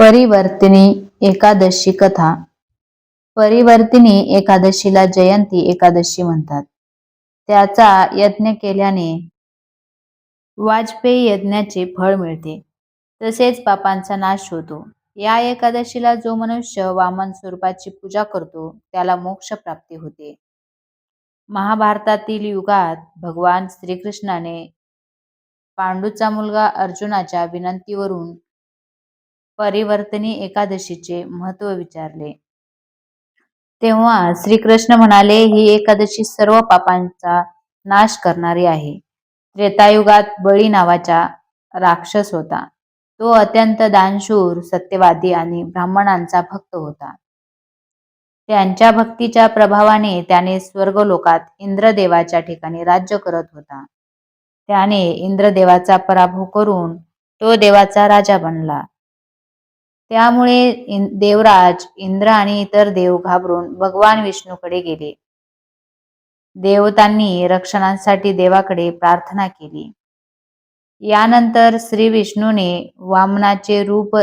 परिवर्तिनी एकादशी कथा. परिवर्तिनी एकादशीला जयंती एकादशी म्हणतात. त्याचा यज्ञ केल्याने वाजपेयी यज्ञाचे फळ मिळते. तसेच पापांचा नाश होतो. या एकादशीला जो मनुष्य वामन स्वरूपाची पूजा करतो त्याला मोक्ष प्राप्ती होते. महाभारतातील युगात भगवान श्रीकृष्णाने पांडूचा मुलगा अर्जुनाच्या विनंतीवरून परिवर्तनी एकादशीचे महत्त्व विचारले. तेव्हा श्रीकृष्ण म्हणाले ही एकादशी सर्व पापांचा नाश करणारी आहे. त्रेतायुगात बळी नावाचा राक्षस होता. तो अत्यंत दानशूर सत्यवादी आणि ब्राह्मणांचा भक्त होता. त्यांच्या भक्तीच्या प्रभावाने त्याने स्वर्गलोकात इंद्रदेवाच्या ठिकाणी राज्य करत होता. त्याने इंद्रदेवाचा पराभव करून तो देवाचा राजा बनला. त्यामुळे देवराज इंद्र आणि इतर देव घाबरून भगवान विष्णूकडे गेले. देवतांनी रक्षणासाठी देवाकडे प्रार्थना केली. यानंतर श्री विष्णूने वामनाचे रूप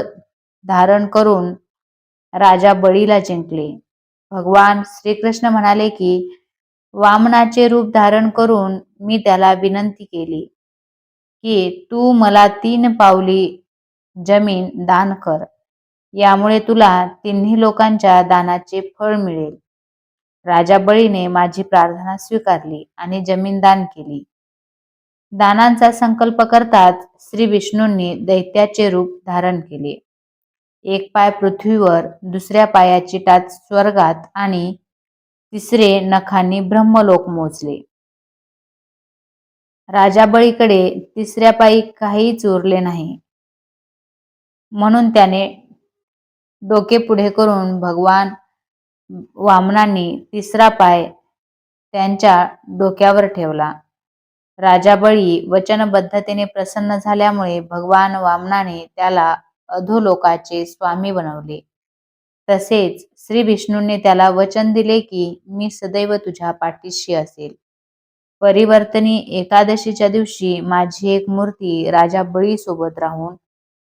धारण करून राजा बळीला जिंकले. भगवान श्रीकृष्ण म्हणाले की वामनाचे रूप धारण करून मी त्याला विनंती केली की तू मला तीन पावली जमीन दान कर. यामुळे तुला तिन्ही लोकांच्या दानाचे फळ मिळेल. राजा बळीने माझी प्रार्थना स्वीकारली आणि जमीन दान केली. दानांचा संकल्प करताच श्री विष्णूंनी दैत्याचे रूप धारण केले. एक पाय पृथ्वीवर दुसऱ्या पायाची टाच स्वर्गात आणि तिसरे नखांनी ब्रह्मलोक मोजले. राजा बळीकडे तिसऱ्या पायी काहीच उरले नाही. म्हणून त्याने डोके पुढे करून भगवान वामनांनी तिसरा पाय त्यांच्या डोक्यावर ठेवला. राजा बळी वचनबद्धतेने प्रसन्न झाल्यामुळे भगवान वामनाने त्याला अधोलोकाचे स्वामी बनवले. तसेच श्री विष्णूंनी त्याला वचन दिले की मी सदैव तुझ्या पाठीशी असेल. परिवर्तनी एकादशीच्या दिवशी माझी एक मूर्ती राजा बळी सोबत राहून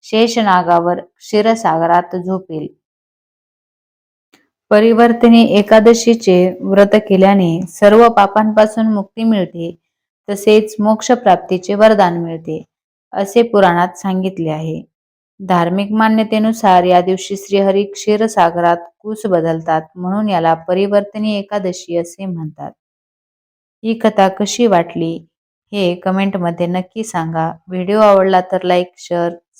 शेषनागावर क्षीरसागरात झोपेल. परिवर्तनी एकादशीचे व्रत केल्याने सर्व पापांपासून मुक्ती मिळते तसेच मोक्ष प्राप्तीचे वरदान मिळते असे पुराणात सांगितले आहे. धार्मिक मान्यतेनुसार या दिवशी श्रीहरी क्षीरसागरात कुस बदलतात म्हणून याला परिवर्तनी एकादशी असे म्हणतात. ही कथा कशी वाटली हे कमेंटमध्ये नक्की सांगा. व्हिडिओ आवडला तर लाईक शेअर